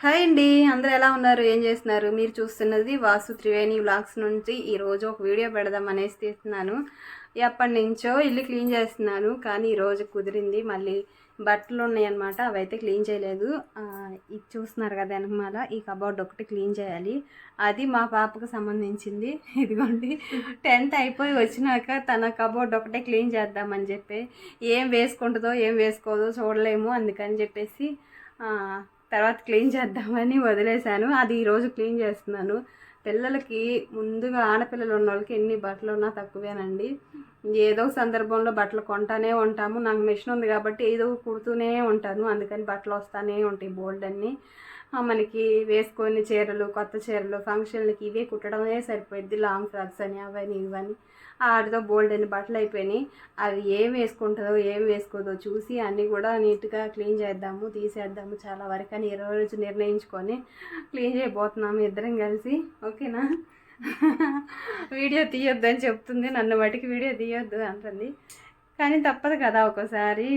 Hi అండి అందరూ ఎలా ఉన్నారు? ఏం చేస్తున్నారు? మీరు చూస్తున్నది వాసు త్రివేణి వ్లాగ్స్ నుంచి ఈరోజు ఒక వీడియో పెడదాం అనేసి తీస్తున్నాను. ఎప్పటి నుంచో ఇల్లు క్లీన్ చేస్తున్నాను కానీ ఈరోజు కుదిరింది. మళ్ళీ బట్టలు ఉన్నాయన్నమాట అవైతే క్లీన్ చేయలేదు. ఇది చూస్తున్నారు కదా వెనకమాల ఈ కబోర్డ్ ఒకటి క్లీన్ చేయాలి. అది మా పాపకు సంబంధించింది. ఇదిగోండి టెన్త్ అయిపోయి వచ్చినాక తన కబోర్డ్ ఒకటే క్లీన్ చేద్దామని చెప్పి ఏం వేసుకుంటుందో ఏం వేసుకోదో చూడలేము అందుకని చెప్పేసి తర్వాత క్లీన్ చేద్దామని వదిలేశాను. అది ఈరోజు క్లీన్ చేస్తున్నాను. పిల్లలకి ముందుగా ఆడపిల్లలు ఉన్న వాళ్ళకి ఎన్ని బట్టలు ఉన్నా తక్కువేనండి. ఏదో సందర్భంలో బట్టలు కొంటానే ఉంటాము. నాకు మిషన్ ఉంది కాబట్టి ఏదో కుడుతూనే ఉంటాను. అందుకని బట్టలు వస్తానే ఉంటాయి బోల్డ్ అన్నీ. మనకి వేసుకొని చీరలు కొత్త చీరలు ఫంక్షన్లకి ఇవే కుట్టడమే సరిపోద్ది లాంగ్ ఫ్రాక్స్ అని అవని ఇవని. ఆడితో బోల్డ్ అని బట్టలు అయిపోయినాయి. అవి ఏం వేసుకుంటుందో ఏం వేసుకోదో చూసి అన్నీ కూడా నీట్గా క్లీన్ చేద్దాము తీసేద్దాము చాలా వరకు అని ఈ రోజు నిర్ణయించుకొని క్లీన్ చేయబోతున్నాము ఇద్దరం కలిసి. ఓకేనా? వీడియో తీయొద్దు అని చెప్తుంది. నన్ను బట్టికి వీడియో తీయొద్దు అంటుంది. కానీ తప్పదు కదా ఒక్కోసారి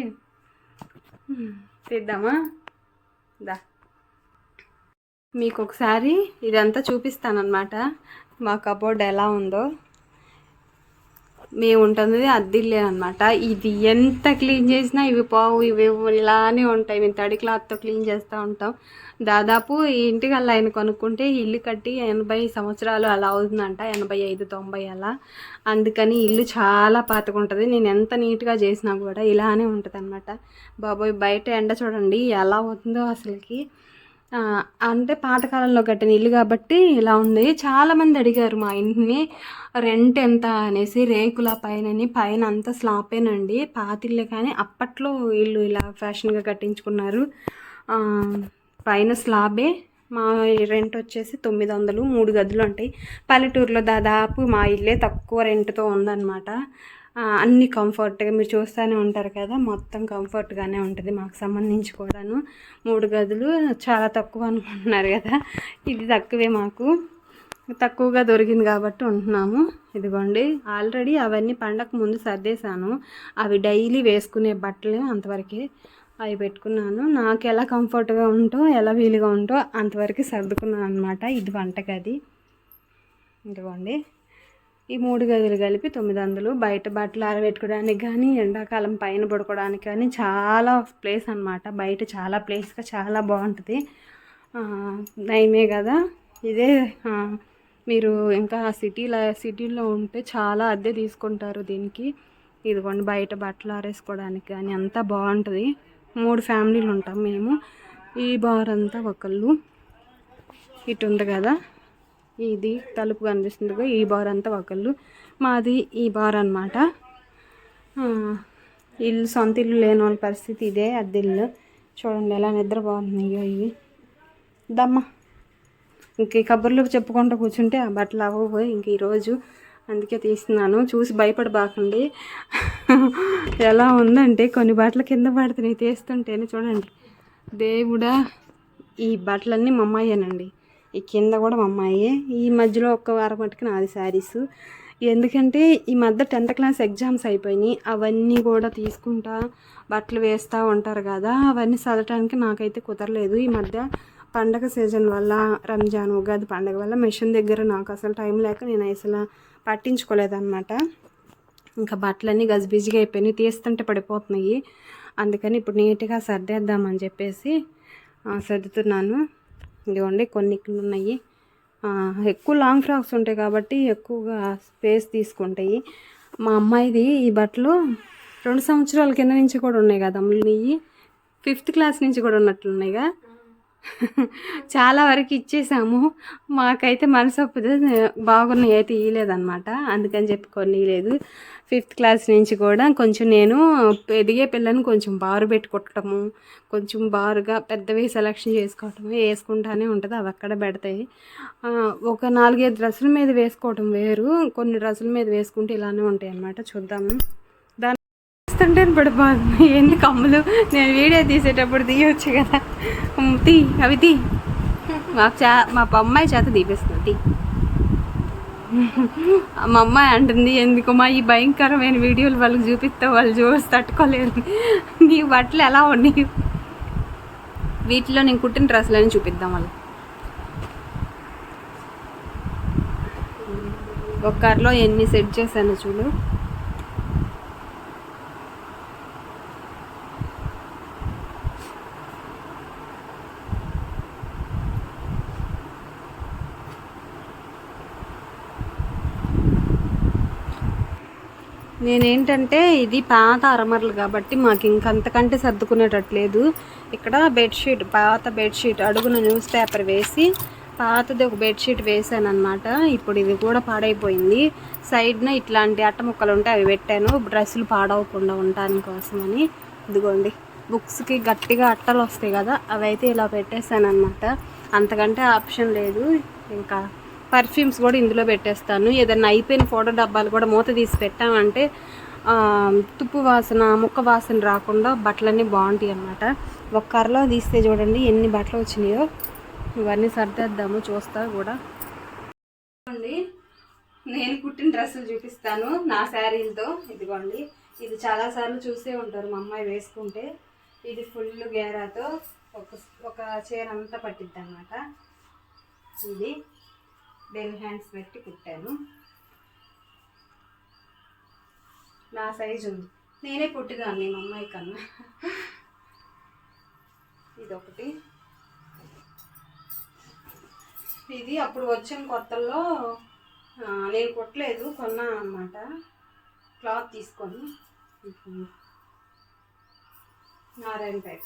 తీద్దామా? దా. మీకు ఒకసారి ఇదంతా చూపిస్తానమాట మా కబోర్డ్ ఎలా ఉందో. మేము ఉంటుంది అద్దిల్లే అనమాట ఇది ఎంత క్లీన్ చేసినా ఇవి పావు ఇవి ఇలానే ఉంటాయి. మేము తడి క్లాత్తో క్లీన్ చేస్తూ ఉంటాం. దాదాపు ఈ ఇంటికి ఆయన కొనుక్కుంటే ఇల్లు కట్టి ఎనభై సంవత్సరాలు అలా అవుతుందంట. ఎనభై ఐదు తొంభై అలా. అందుకని ఇల్లు చాలా పాతకుంటుంది నేను ఎంత నీట్గా చేసినా కూడా ఇలానే ఉంటుంది అనమాట బాబోయ్ బయట ఎండ చూడండి ఎలా అవుతుందో అసలుకి. అంటే పాతకాలంలో కట్టిన ఇల్లు కాబట్టి ఇలా ఉంది. చాలామంది అడిగారు మా ఇంటిని రెంట్ ఎంత? అనేసి రేకుల పైనని పైన అంతా స్లాపేనండి పాతిల్లే కానీ అప్పట్లో ఇల్లు ఇలా ఫ్యాషన్గా కట్టించుకున్నారు. పైన స్లాబే మా రెంట్ వచ్చేసి తొమ్మిది వందలు మూడు గదులు ఉంటాయి. పల్లెటూరులో దాదాపు మా ఇల్లే తక్కువ రెంట్తో ఉందన్నమాట. అన్ని కంఫర్ట్గా మీరు చూస్తూనే ఉంటారు కదా మొత్తం కంఫర్ట్గానే ఉంటుంది మాకు సంబంధించి కూడాను. మూడు గదులు చాలా తక్కువ అనుకుంటున్నారు కదా ఇది తక్కువే మాకు. తక్కువగా దొరికింది కాబట్టి ఉంటున్నాము. ఇదిగోండి ఆల్రెడీ అవన్నీ పండగ ముందు సర్దేశాను. అవి డైలీ వేసుకునే బట్టలు అంతవరకే అవి పెట్టుకున్నాను. నాకు ఎలా కంఫర్ట్గా ఉంటో ఎలా వీలుగా ఉంటో అంతవరకు సర్దుకున్నాను అనమాట ఇది వంటగది. ఇదిగోండి. ఈ మూడు గదులు కలిపి తొమ్మిది వందలు బయట బట్టలు ఆరబెట్టుకోవడానికి కానీ ఎండాకాలం పైన పడుకోవడానికి కానీ చాలా ప్లేస్ అన్నమాట. బయట చాలా ప్లేస్గా చాలా బాగుంటుంది. నయమే కదా. ఇదే మీరు ఇంకా సిటీలో సిటీలో ఉంటే చాలా అద్దె తీసుకుంటారు దీనికి. ఇదిగోండి బయట బట్టలు ఆరేసుకోవడానికి కానీ అంతా బాగుంటుంది. మూడు ఫ్యామిలీలు ఉంటాం మేము. ఈ బార్ అంతా ఒకళ్ళు. ఇటు ఉంది కదా. ఇది తలుపు కనిపిస్తుంది ఈ బార్ అంతా ఒకళ్ళు మాది ఈ బార్ అనమాట ఇల్లు సొంత ఇల్లు లేని వాళ్ళ పరిస్థితి ఇదే అద్దెల్లు చూడండి ఎలా నిద్ర బాగున్నాయో ఇవి. దమ్మా. ఇంక ఈ కబుర్లు చెప్పుకుంటూ కూర్చుంటే ఆ బట్టలు అవ్వవు ఇంక ఈరోజు అందుకే తీస్తున్నాను. చూసి భయపడబాకండి. ఎలా ఉందంటే కొన్ని బట్టలు కింద పడుతున్నాయి తీస్తుంటేనే చూడండి. దేవుడా ఈ బట్టలన్నీ మా అమ్మాయేనండి. ఈ కింద కూడా మా అమ్మాయి. ఈ మధ్యలో ఒక్క వారం మటుకు నాది శారీస్. ఎందుకంటే ఈ మధ్య టెన్త్ క్లాస్ ఎగ్జామ్స్ అయిపోయినాయి. అవన్నీ కూడా తీసుకుంటా బట్టలు వేస్తూ ఉంటారు కదా. అవన్నీ చదవటానికి నాకైతే కుదరలేదు. ఈ మధ్య పండగ సీజన్ వల్ల రంజాన్ ఉగాది పండగ వల్ల మిషన్ దగ్గర నాకు అసలు టైం లేక నేను అసలు పట్టించుకోలేదన్నమాట. ఇంకా బట్టలన్నీ గజిబిజిగా అయిపోయినాయి. తీస్తుంటే పడిపోతున్నాయి. అందుకని ఇప్పుడు నీట్గా సర్దేద్దామని చెప్పేసి సర్దుతున్నాను. ఇదిగోండి కొన్ని ఇక్కడ ఉన్నాయి ఎక్కువ లాంగ్ ఫ్రాక్స్ ఉంటాయి కాబట్టి ఎక్కువగా స్పేస్ తీసుకుంటాయి. మా అమ్మాయిది ఈ బట్టలు రెండు సంవత్సరాల కింద నుంచి కూడా ఉన్నాయి కదా అమ్ములు ఫిఫ్త్ క్లాస్ నుంచి కూడా ఉన్నట్లున్నాయిగా. చాలా వరకు ఇచ్చేసాము. మాకైతే మనసు ఒప్పుదే బాగున్నాయి అయితే ఇయ్యలేదన్నమాట. అందుకని చెప్పి కొన్ని ఇయ్యలేదు. ఫిఫ్త్ క్లాస్ నుంచి కూడా కొంచెం నేను ఎదిగే పిల్లని కొంచెం బారు పెట్టి కొంచెం బారుగా పెద్దవి సెలెక్షన్ చేసుకోవటము వేసుకుంటానే ఉంటుంది. అవి అక్కడ పెడతాయి. ఒక నాలుగైదు డ్రెస్సుల మీద వేసుకోవటం వేరు. కొన్ని డ్రెస్సుల మీద వేసుకుంటే ఇలానే ఉంటాయి అన్నమాట. చూద్దాము దాన్ని వేస్తుంటే పడిపోతుంది ఎన్ని కమ్ములు? నేను వీడియో తీసేటప్పుడు తీయొచ్చు కదా. తీ అవి తీ. మా చా మా అమ్మాయి చేత తీపిస్తుంది. తీ. మా అమ్మాయి అంటుంది ఎందుకు మా ఈ భయంకరమైన వీడియోలు వాళ్ళకి చూపిస్తే వాళ్ళు చూసి తట్టుకోలేరు. నీ బట్టలు ఎలా ఉన్నాయి? వీటిలో నేను కుట్టిన డ్రెస్సులని చూపిద్దాం వాళ్ళు ఒక్కరిలో ఎన్ని సెట్ చేశాను చూడు. నేనేంటంటే ఇది పాత అరమరలు కాబట్టి మాకు ఇంకంతకంటే సర్దుకునేటట్లేదు. ఇక్కడ బెడ్షీట్ పాత బెడ్షీట్ అడుగున న్యూస్ పేపర్ వేసి పాతది ఒక బెడ్షీట్ వేసాను అనమాట ఇప్పుడు ఇది కూడా పాడైపోయింది. సైడ్న ఇట్లాంటి అట్ట ముక్కలు ఉంటే అవి పెట్టాను. డ్రెస్సులు పాడవకుండా ఉండటానికి కోసమని. ఇదిగోండి బుక్స్కి గట్టిగా అట్టలు వస్తాయి కదా అవి అయితే ఇలా పెట్టేశాను అనమాట అంతకంటే ఆప్షన్ లేదు. ఇంకా పర్ఫ్యూమ్స్ కూడా ఇందులో పెట్టేస్తాను. ఏదైనా అయిపోయిన ఫోటో డబ్బాలు కూడా మూత తీసి పెట్టామంటే తుప్పు వాసన ముక్క వాసన రాకుండా బట్టలన్నీ బాగుంటాయి అన్నమాట. ఒక కర్రలో తీస్తే చూడండి ఎన్ని బట్టలు వచ్చినాయో. ఇవన్నీ సర్దేద్దాము చూస్తా కూడా. చూడండి నేను కుట్టిన డ్రెస్సులు చూపిస్తాను నా శారీలతో. ఇదిగోండి ఇది చాలాసార్లు చూసే ఉంటారు మా అమ్మాయి వేసుకుంటే. ఇది ఫుల్ గేరాతో ఒక ఒక చీర అంతా పట్టిద్ది అనమాట ఇది. బెల్ హ్యాండ్స్ పెట్టి కుట్టాను. నా సైజు ఉంది. నేనే పుట్టిదాన్ని మా అమ్మాయి కన్నా. ఇదొకటి. ఇది అప్పుడు వచ్చిన కొత్తల్లో నేను కుట్టలేదు కొన్నాను అనమాట క్లాత్ తీసుకొని. నారాయణ నారాయణపేట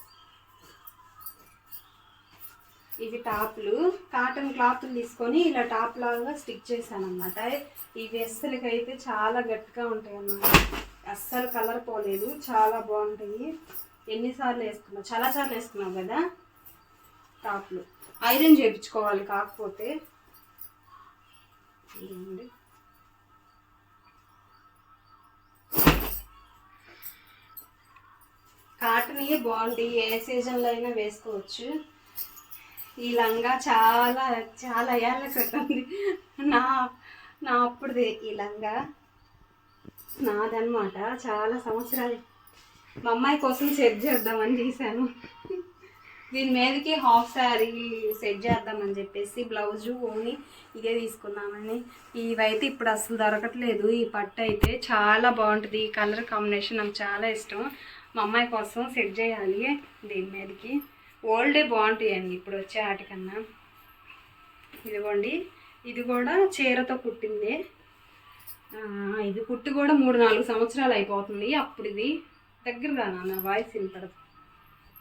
ఇవి టాప్లు. కాటన్ క్లాత్లు తీసుకొని ఇలా టాప్ లాగా స్టిక్ చేశాను అనమాట ఇవి అస్సలకి అయితే చాలా గట్టిగా ఉంటాయి అన్నమాట అస్సలు కలర్ పోలేదు. చాలా బాగుంటాయి. ఎన్నిసార్లు వేసుకున్నావు చాలా సార్లు వేసుకున్నావు కదా టాప్లు. ఐరన్ చేయించుకోవాలి కాకపోతే. ఇదిగోండి. కాటన్యే బాగుంటాయి. ఏ సీజన్లో అయినా వేసుకోవచ్చు. ఈ లంగా చాలా చాలా ఏళ్ళ క్రితంది. నా నా అప్పుడుదే ఈ లంగా. నాదనమాట చాలా సంవత్సరాలు. మా అమ్మాయి కోసం సెట్ చేద్దామని తీశాను దీని మీదకి హాఫ్ శారీ సెట్ చేద్దామని చెప్పేసి బ్లౌజు ఓని ఇదే తీసుకుందామని. ఇవైతే ఇప్పుడు అసలు దొరకట్లేదు. ఈ పట్టు అయితే చాలా బాగుంటుంది. ఈ కలర్ కాంబినేషన్ నాకు చాలా ఇష్టం. మా అమ్మాయి కోసం సెట్ చేయాలి దీని మీదకి. ఓల్డే బాగుంటాయండి ఇప్పుడు వచ్చే వాటికన్నా ఇదిగోండి ఇది కూడా చీరతో కుట్టింది. ఇది కుట్టి కూడా మూడు నాలుగు సంవత్సరాలు అయిపోతుంది. అప్పుడు ఇది దగ్గర నా వాయిస్ వినపడదు.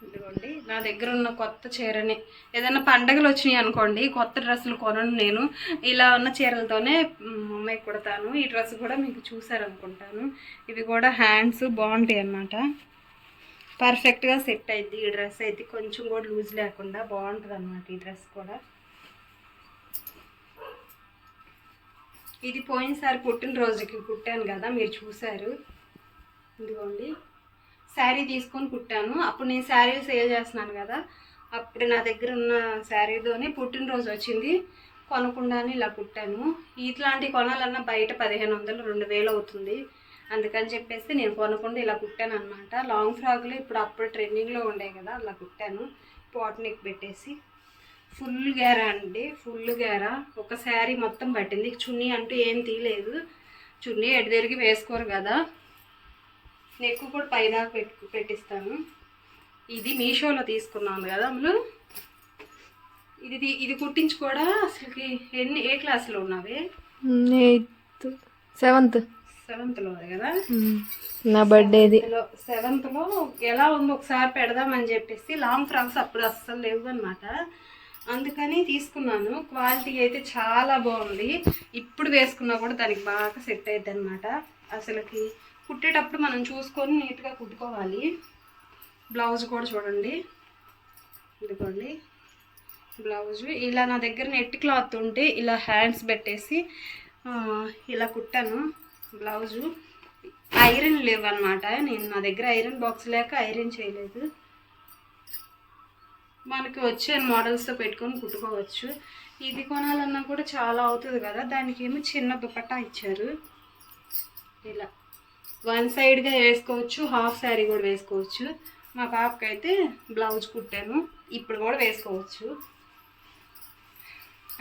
ఇదిగోండి నా దగ్గర ఉన్న కొత్త చీరని. ఏదైనా పండగలు వచ్చినాయి అనుకోండి కొత్త డ్రెస్సులు కొనను నేను. ఇలా ఉన్న చీరలతోనే మ్, అమ్మాయి కుడతాను. ఈ డ్రెస్ కూడా మీకు చూసారనుకుంటాను ఇవి కూడా హ్యాండ్స్ బాగుంటాయి అన్నమాట. పర్ఫెక్ట్గా సెట్ అయింది ఈ డ్రెస్ అయితే కొంచెం కూడా లూజ్ లేకుండా బాగుంటుంది అనమాట ఈ డ్రెస్ కూడా. ఇది పోయినసారి పుట్టినరోజుకి కుట్టాను కదా మీరు చూశారు. ఇదిగోండి. శారీ తీసుకొని కుట్టాను. అప్పుడు నేను శారీ సేల్ చేస్తున్నాను కదా అప్పుడు నా దగ్గర ఉన్న శారీతోనే పుట్టినరోజు వచ్చింది. కొనకుండానే ఇలా కుట్టాను. ఇట్లాంటివి కొనాలన్నా బయట పదిహేను వందలు రెండు వేలు అవుతుంది. అందుకని చెప్పేసి నేను కొనకుండా ఇలా కుట్టాను అనమాట లాంగ్ ఫ్రాక్లు ఇప్పుడు అప్పుడు ట్రెండింగ్లో ఉండే కదా అలా కుట్టాను. పాట్ నెక్ పెట్టేసి. ఫుల్ గేరా అండి ఫుల్ గేరా ఒక శారీ మొత్తం పట్టింది. చున్నీ అంటూ ఏం తీయలేదు. చున్నీ ఎటు తిరిగి వేసుకోరు కదా. నెక్ కూడా పైదాకా పెట్టు పెట్టిస్తాను. ఇది మీషోలో తీసుకున్నాను కదా అమ్ములు. ఇది ఇది కుట్టించి కూడా అసలుకి ఎన్ని ఏ క్లాస్లో ఉన్నావే? Eighth seventh. సెవెంత్లో కదా? నా బర్త్డేది. సెవెంత్లో ఎలా ఉందో ఒకసారి పెడదామని చెప్పేసి లాంగ్ ఫ్రాక్స్ అప్పుడు అస్సలు లేవు అనమాట అందుకని తీసుకున్నాను. క్వాలిటీ అయితే చాలా బాగుంది. ఇప్పుడు వేసుకున్నా కూడా దానికి బాగా సెట్ అవుతుంది అనమాట అసలుకి కుట్టేటప్పుడు మనం చూసుకొని నీట్గా కుట్టుకోవాలి. బ్లౌజ్ కూడా చూడండి. ఇదిగోండి. బ్లౌజ్. ఇలా నా దగ్గర నెట్ క్లాత్ ఉంటే ఇలా హ్యాండ్స్ పెట్టేసి ఇలా కుట్టాను. బ్లౌజు. ఐరన్ లేవు అనమాట నేను నా దగ్గర ఐరన్ బాక్స్ లేక ఐరన్ చేయలేదు. మనకి వచ్చే మోడల్స్తో పెట్టుకొని కుట్టుకోవచ్చు. ఇది కొనాలన్నా కూడా చాలా అవుతుంది కదా. దానికి ఏమో చిన్న దుపట్టా ఇచ్చారు. ఇలా. వన్ సైడ్గా వేసుకోవచ్చు హాఫ్ శారీ కూడా వేసుకోవచ్చు. మా పాపకి అయితే బ్లౌజ్ కుట్టాను. ఇప్పుడు కూడా వేసుకోవచ్చు.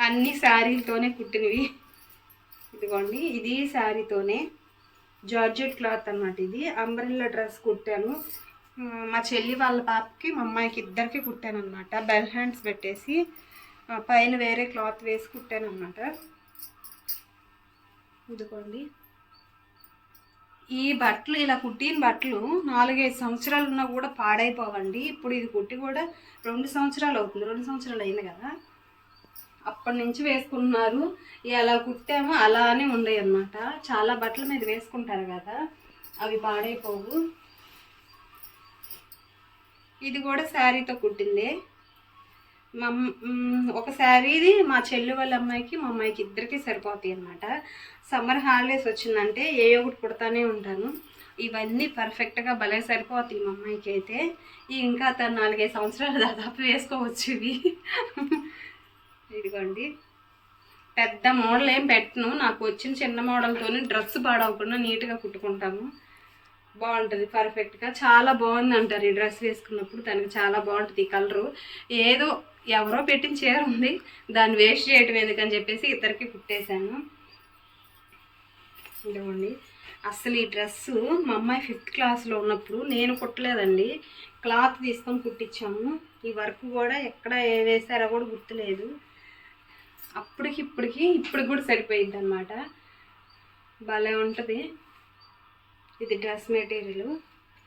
అన్ని శారీలతోనే కుట్టినవి. ఇదిగోండి ఇది శారీతోనే జార్జెట్ క్లాత్ అన్నమాట ఇది. అంబ్రెల్లా డ్రెస్ కుట్టాను. మా చెల్లి వాళ్ళ పాపకి మా అమ్మాయికి ఇద్దరికి కుట్టాను అనమాట బెల్ హ్యాండ్స్ పెట్టేసి పైన వేరే క్లాత్ వేసి కుట్టాను అనమాట ఇదిగోండి. ఈ బట్టలు ఇలా కుట్టిన బట్టలు నాలుగైదు సంవత్సరాలు ఉన్నా కూడా పాడైపోవండి. ఇప్పుడు ఇది కుట్టి కూడా రెండు సంవత్సరాలు అవుతుంది. రెండు సంవత్సరాలు అయింది కదా. అప్పటి నుంచి వేసుకుంటున్నారు. ఎలా కుట్టామో అలానే ఉండేవి అన్నమాట. చాలా బట్టల మీద వేసుకుంటారు కదా అవి పాడైపోవు. ఇది కూడా శారీతో కుట్టింది. మా ఒక శారీది మా చెల్లి వాళ్ళ అమ్మాయికి మా అమ్మాయికి ఇద్దరికి సరిపోతాయి అన్నమాట. సమ్మర్ హాలిడేస్ వచ్చిందంటే ఏ ఒకటి కుడతానే ఉంటాను ఇవన్నీ పర్ఫెక్ట్గా భలే సరిపోతాయి మా అమ్మాయికి అయితే. ఇంకా తను నాలుగైదు సంవత్సరాలు దాదాపు వేసుకోవచ్చు ఇవి. ఇదిగోండి. పెద్ద మోడల్ ఏం పెట్టను. నాకు వచ్చిన చిన్న మోడల్తోనే డ్రెస్ పాడవకుండా నీట్గా కుట్టుకుంటాము బాగుంటుంది పర్ఫెక్ట్గా చాలా బాగుంది అంటారు ఈ డ్రెస్ వేసుకున్నప్పుడు. దానికి చాలా బాగుంటుంది ఈ కలరు. ఏదో ఎవరో పెట్టిన చీర ఉంది. దాన్ని వేస్ట్ చేయటం ఎందుకని చెప్పేసి ఇద్దరికి కుట్టేశాను. ఇదిగోండి. అసలు ఈ డ్రెస్సు మా అమ్మాయి ఫిఫ్త్ క్లాస్లో ఉన్నప్పుడు నేను కుట్టలేదండి. క్లాత్ తీసుకొని కుట్టించాము ఈ వర్క్ కూడా ఎక్కడ ఏ వేసారో కూడా గుర్తులేదు. అప్పటికి ఇప్పటికి ఇప్పుడు కూడా సరిపోయింది అనమాట భలే ఉంటుంది. ఇది డ్రెస్ మెటీరియల్.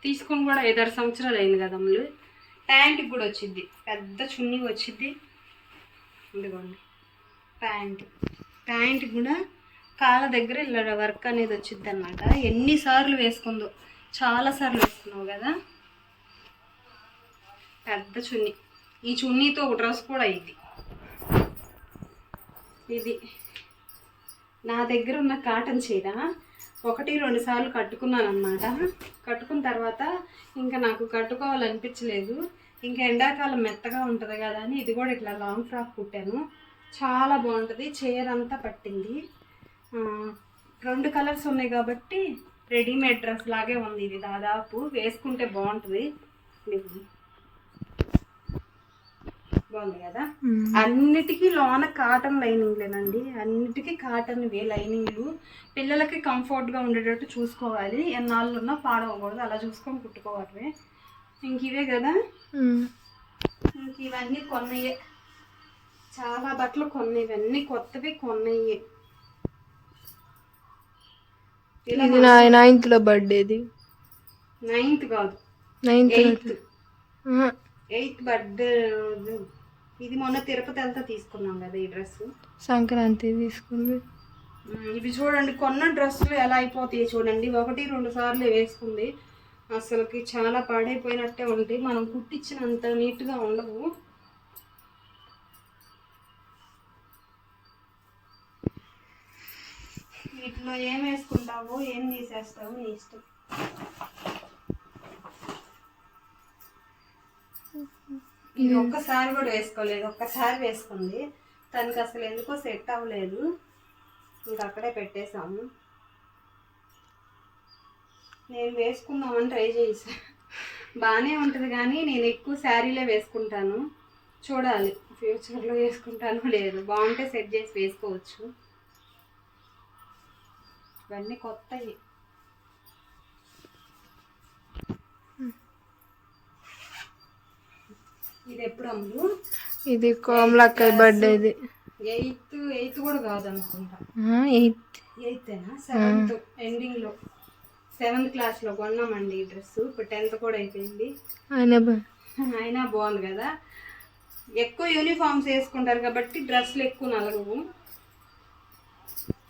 తీసుకుని కూడా ఐదారు సంవత్సరాలు అయింది కదా అమ్ములు. ప్యాంట్కి కూడా వచ్చింది పెద్ద చున్నీ వచ్చింది ఇదిగోండి. ప్యాంట్. ప్యాంట్ కూడా కాళ్ళ దగ్గర ఇలా వర్క్ అనేది వచ్చింది అనమాట ఎన్నిసార్లు వేసుకుందో. చాలా సార్లు వేసుకున్నావు కదా. పెద్ద చున్నీ. ఈ చున్నీతో ఒక డ్రెస్ కూడా అయింది. ఇది. నా దగ్గర ఉన్న కాటన్ చీర ఒకటి రెండు సార్లు కట్టుకున్నాను అనమాట కట్టుకున్న తర్వాత ఇంకా నాకు కట్టుకోవాలనిపించలేదు. ఇంకా ఎండాకాలం మెత్తగా ఉంటుంది కదా అని ఇది కూడా ఇట్లా లాంగ్ ఫ్రాక్ కుట్టాను. చాలా బాగుంటుంది. చీర అంతా పట్టింది. రెండు కలర్స్ ఉన్నాయి కాబట్టి రెడీమేడ్ డ్రెస్ లాగే ఉంది ఇది దాదాపు. వేసుకుంటే బాగుంటుంది. ఇది బాగుంది కదా. అన్నిటికీ లోన కాటన్ లైనింగ్లేనండి. అన్నిటికీ కాటన్ వే లైనింగ్లు. పిల్లలకి కంఫర్ట్గా ఉండేటట్టు చూసుకోవాలి. ఎన్నాళ్ళు ఉన్నా పాడవకూడదు. అలా చూసుకొని కుట్టుకోవాలి ఇంక ఇవే కదా. ఇంక ఇవన్నీ కొన్నయ్యే చాలా బట్టలు కొన్నాయి ఇవన్నీ కొత్తవి కొన్నయ్యే ఇది నా నైన్త్లో బర్త్డేది. నైన్త్ కాదు. Ninth eighth. బర్త్డే. ఇది మొన్న తిరుపతి వెళ్తా తీసుకున్నాం కదా ఈ డ్రెస్. సంక్రాంతి తీసుకుంది. ఇవి చూడండి కొన్న డ్రెస్సులు ఎలా అయిపోతాయి చూడండి. ఒకటి రెండు సార్లు వేసుకుంది. అసలుకి చాలా పాడైపోయినట్టే ఉంటాయి మనం కుట్టించినంత నీట్గా ఉండవు. వీటిలో ఏం వేసుకుంటావో ఏం తీసేస్తావో నీ ఇష్టం. ఇది ఒక్కసారి కూడా వేసుకోలేదు ఒక్కసారి వేసుకుంది. తనకి అసలు ఎందుకో సెట్ అవ్వలేదు. ఇంకా అక్కడే పెట్టేశాము. నేను వేసుకుందామని ట్రై చేసా. బాగానే ఉంటుంది కానీ నేను ఎక్కువ శారీలే వేసుకుంటాను. చూడాలి ఫ్యూచర్లో వేసుకుంటాను లేదు. బాగుంటే సెట్ చేసి వేసుకోవచ్చు. ఇవన్నీ కొత్తవి. ఇది ఎప్పుడు అమ్ములు ఇది కోమలక్కయ్య బర్త్డేది ఎయిత్ ఎయిత్ కూడా కాదు అనుకుంటా ఎయిత్ ఎయితేనా సెవెంత్ ఎండింగ్లో సెవెంత్ క్లాస్లో కొన్నామండి ఈ డ్రెస్ ఇప్పుడు టెన్త్ కూడా అయిపోయింది. ఆయన బ- అయినా బాగుంది కదా. ఎక్కువ యూనిఫామ్స్ వేసుకుంటారు కాబట్టి డ్రెస్సులు ఎక్కువ నలగవు.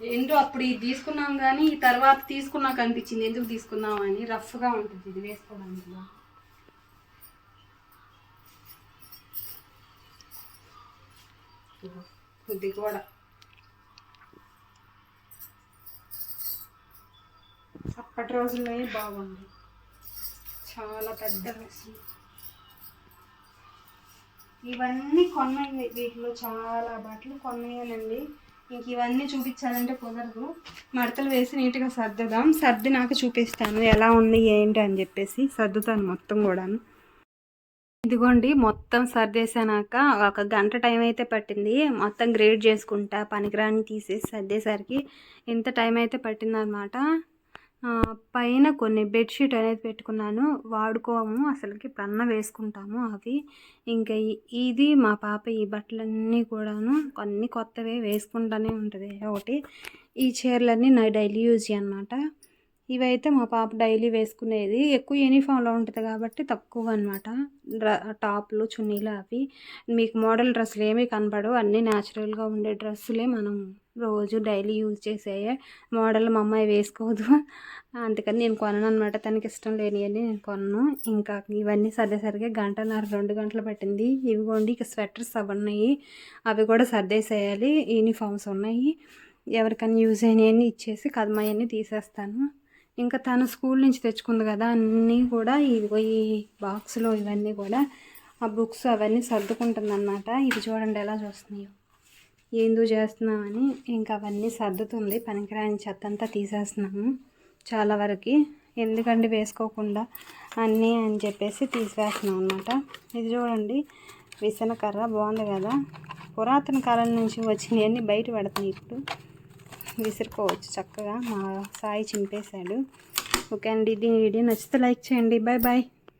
ఏంటో అప్పుడు ఇది తీసుకున్నాం కానీ తర్వాత తీసుకున్నాక అనిపించింది. ఎందుకు తీసుకున్నాం అని? రఫ్గా ఉంటుంది ఇది వేసుకోవడానికి. ఇది కూడా. అప్పటి రోజుల్లో బాగుంది చాలా పెద్ద మిషన్ ఇవన్నీ కొన్నాయి వీటిలో చాలా బట్టలు కొన్నాయనండి. ఇంక ఇవన్నీ చూపించాలంటే కుదరదు. మడతలు వేసి నీట్గా సర్దుదాం. సర్ది నాకు చూపిస్తాను. ఎలా ఉంది ఏంటి అని చెప్పేసి సర్దుతాను మొత్తం కూడాను. ఇదిగోండి మొత్తం సర్దేసానాక ఒక గంట టైం అయితే పట్టింది. మొత్తం గ్రేడ్ చేసుకుంటా పనికిరాని తీసేసి సర్దేసరికి ఇంత టైం అయితే పట్టిందనమాట. పైన కొన్ని బెడ్షీట్ అనేది పెట్టుకున్నాను. వాడుకోము అసలుకి పన్న వేసుకుంటాము అవి. ఇంకా ఇది మా పాప ఈ బట్టలన్నీ కూడాను కొన్ని కొత్తవే వేసుకుంటూనే ఉంటుంది. ఒకటి ఈ చీరలన్నీ నా డైలీ యూజ్ అనమాట ఇవైతే మా పాప డైలీ వేసుకునేది. ఎక్కువ యూనిఫామ్లో ఉంటుంది కాబట్టి తక్కువ అనమాట టాప్లు చున్నీలు అవి. మీకు మోడల్ డ్రెస్సులు ఏమీ కనపడవు అన్నీ న్యాచురల్గా ఉండే డ్రెస్సులే మనం రోజు డైలీ యూజ్ చేసేయే మోడల్ మా అమ్మాయి వేసుకోదు. అందుకని నేను కొనను అనమాట తనకి ఇష్టం లేనివన్నీ నేను కొనను. ఇంకా ఇవన్నీ సర్దేసరికి గంటన్నర రెండు గంటలు పట్టింది. ఇవిగోండి ఇక స్వెటర్స్ అవి ఉన్నాయి. అవి కూడా సర్దేసేయాలి. యూనిఫామ్స్ ఉన్నాయి. ఎవరికైనా యూజ్ అయినవన్నీ ఇచ్చేసి కదమయన్నీ తీసేస్తాను. ఇంకా తను స్కూల్ నుంచి తెచ్చుకుంది కదా అన్నీ కూడా ఇదిగో ఈ బాక్స్లో ఇవన్నీ కూడా ఆ బుక్స్ అవన్నీ సర్దుకుంటుందన్నమాట. ఇది చూడండి ఎలా చూస్తున్నాయో. ఏందో చేస్తున్నామని ఇంకా అవన్నీ సర్దుతుంది పనికిరాని చెత్త అంతా తీసేస్తున్నాము చాలా వరకు. ఎందుకండి వేసుకోకుండా అన్నీ అని చెప్పేసి తీసివేస్తున్నాం అనమాట ఇది చూడండి విసనకర్ర బాగుంది కదా. పురాతన కాలం నుంచి వచ్చినవన్నీ బయట పెడుతున్నాయి ఇప్పుడు. విసురుకోవచ్చు చక్కగా. మా సాయి చింపేశాడు. ఓకే అండి దీని వీడియో నచ్చితే లైక్ చేయండి. Bye bye